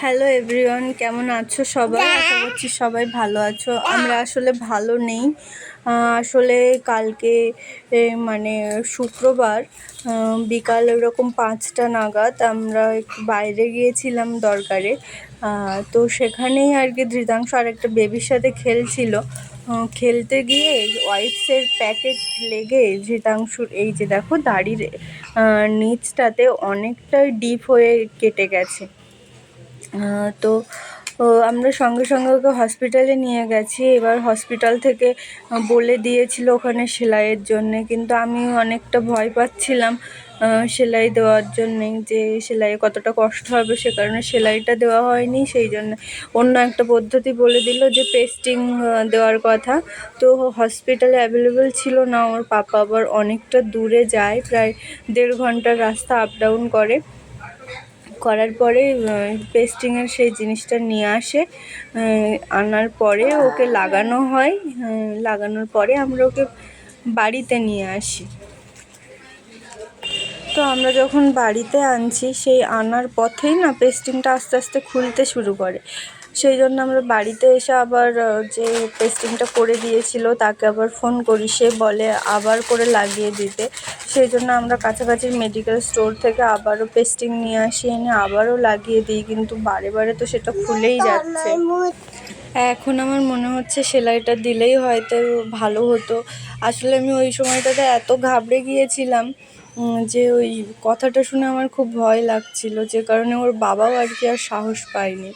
Hello everyone কেমন আছো সবাই? আশা করছি সবাই ভালো আছো। আমরা আসলে ভালো নেই। আসলে কালকে মানে শুক্রবার বিকাল ওরকম পাঁচটা নাগাদ আমরা একটু বাইরে গিয়েছিলাম দরকারে তো সেখানেই আর কি ধৃতাংশ আর একটা বেবির সাথে খেলছিল। খেলতে গিয়ে ওয়াইপসের প্যাকেট লেগে ধৃতাংশুর এই যে দেখো দাড়ির নিচটাতে অনেকটাই ডিপ হয়ে কেটে গেছে। তো আমরা সঙ্গে সঙ্গে ওকে হসপিটালে নিয়ে গেছি। এবার হসপিটাল থেকে বলে দিয়েছিল ওখানে সেলাইয়ের জন্যে। কিন্তু আমি অনেকটা ভয় পাচ্ছিলাম সেলাই দেওয়ার জন্যে যে সেলাইয়ে কতটা কষ্ট হবে। সে কারণে সেলাইটা দেওয়া হয়নি, সেই জন্য অন্য একটা পদ্ধতি বলে দিল যে পেস্টিং দেওয়ার কথা। তো হসপিটালে অ্যাভেলেবেল ছিল না। ওর পাপা আবার অনেকটা দূরে যায়, প্রায় দেড় ঘণ্টার রাস্তা আপ ডাউন করে। করার পরে পেস্টিংয়ের সেই জিনিসটা নিয়ে আসে আনার পরে ওকে লাগানো হয় লাগানোর পরে আমরা ওকে বাড়িতে নিয়ে আসি। তো আমরা যখন বাড়িতে আনছি, সেই আনার পথেই না পেস্টিংটা আস্তে আস্তে খুলতে শুরু করে। সেই জন্য আমরা বাড়িতে এসে আবার যে পেস্টিংটা করে দিয়েছিল, তাকে আবার ফোন করি। সে বলে আবার করে লাগিয়ে দিতে। সেই জন্য আমরা কাছাকাছি মেডিকেল স্টোর থেকে আবারও পেস্টিং নিয়ে আসি, এনে আবারও লাগিয়ে দিই, কিন্তু বারে বারে তো সেটা খুলেই যাচ্ছে। এখন আমার মনে হচ্ছে সেলাইটা দিলেই হয়তো ভালো হতো। আসলে আমি ওই সময়টাতে এত ঘাবড়ে গিয়েছিলাম যে ওই কথাটা শুনে আমার খুব ভয় লাগছিল, যে কারণে ওর বাবাও আর কি আর সাহস পায়নি।